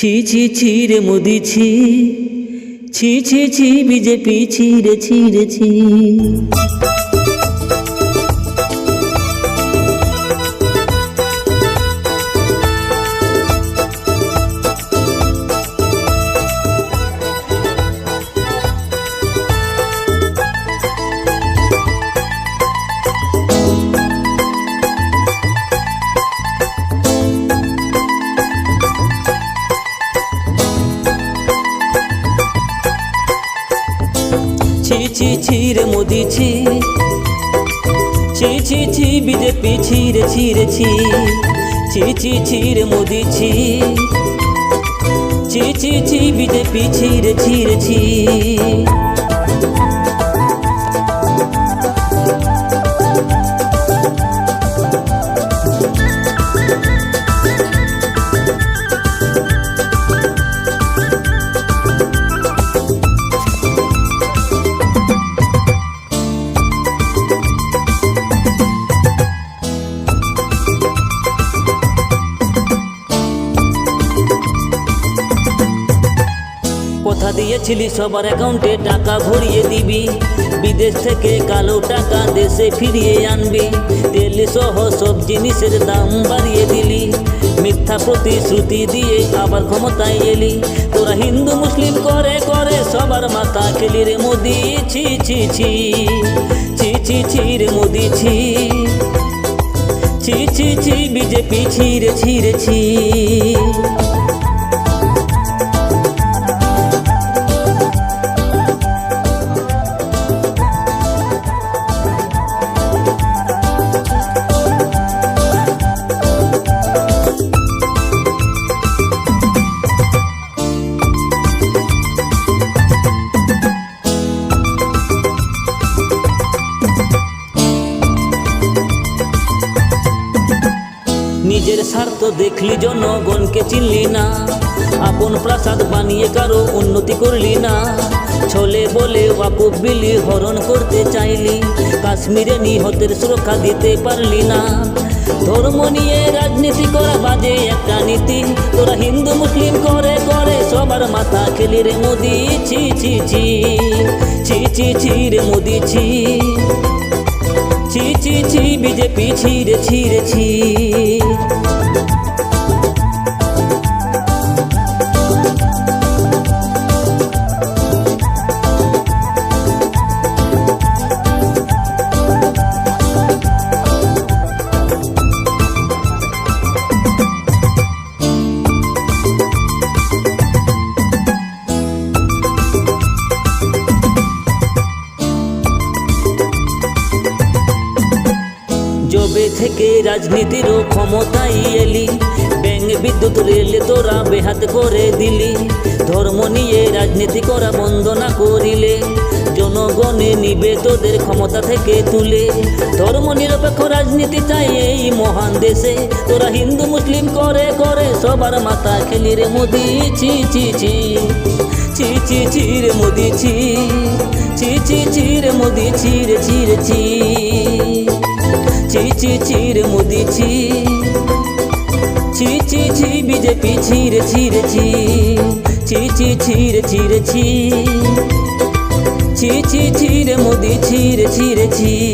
ছি ছি ছি রে মোদি ছি। ছি ছি ছি বিজেপি ছি রে ছি ছি ছি ছি রে মোদি ছি। ছি ছি ছি বিজেপি ছি রে ছি ছি। ছি ছি ছি রে মোদি ছি। ছি ছি ছি বিজেপি ছি রে ছি। কথা দিয়েছিলি, সবার অ্যাকাউন্টে টাকা ভরিয়ে দিবি। বিদেশ থেকে কালো টাকা দেশে ফিরিয়ে আনবি। তেল সহ সব জিনিসের দাম বাড়িয়ে দিলি। মিথ্যা প্রতিশ্রুতি দিয়ে আবার ক্ষমতায় এলি। তোরা হিন্দু, মুসলিম, করে করে সবার মাথা খেলি রে মোদি, ছি ছি ছি। ছি ছি ছি রে মোদি, ছি। ছি ছি ছি, বিজেপি ছি রে নিজের স্বার্থ দেখলি জনগণকে চিনলি না আপন প্রাসাদ বানিয়ে কারও উন্নতি করলি না ছলে বলে ওয়াকুব বিলি হরণ করতে চাইলি কাশ্মীরে নিহতের সুরক্ষা দিতে পারলি না ধর্ম নিয়ে রাজনীতি করা বাজে একটা নীতি তোরা হিন্দু মুসলিম করে করে সবার মাথা খেলি রে মোদি ছি ছি ছি ছি ছি ছি রে মোদি ছি ছি ছি ছি বিজেপি ছি রে থেকে রাজনীতিরও ক্ষমতায় এলি। ব্যাং বিদ্যুৎ রেল তোরা বেহাত করে দিলি। ধর্ম নিয়ে রাজনীতি করা বন্ধ না করিলে। জনগণে নিবে তোদের ক্ষমতা থেকে তুলে। ধর্ম নিরপেক্ষ রাজনীতি চাই এই মহান দেশে। তোরা হিন্দু, মুসলিম করে করে সবার মাথা খেলি রে মোদি। ছি ছি ছি। ছি ছি ছি রে মোদি, ছি। ছি ছি ছি রে মোদি, ছি রে ছি রে, ছি। ছি ছি ছি রে মোদি ছি। ছি ছি ছি বিজেপি ছি রে ছি ছি। ছি ছি ছি রে ছি ছি। ছি ছি ছি রে মোদি ছি রে ছি রে ছি।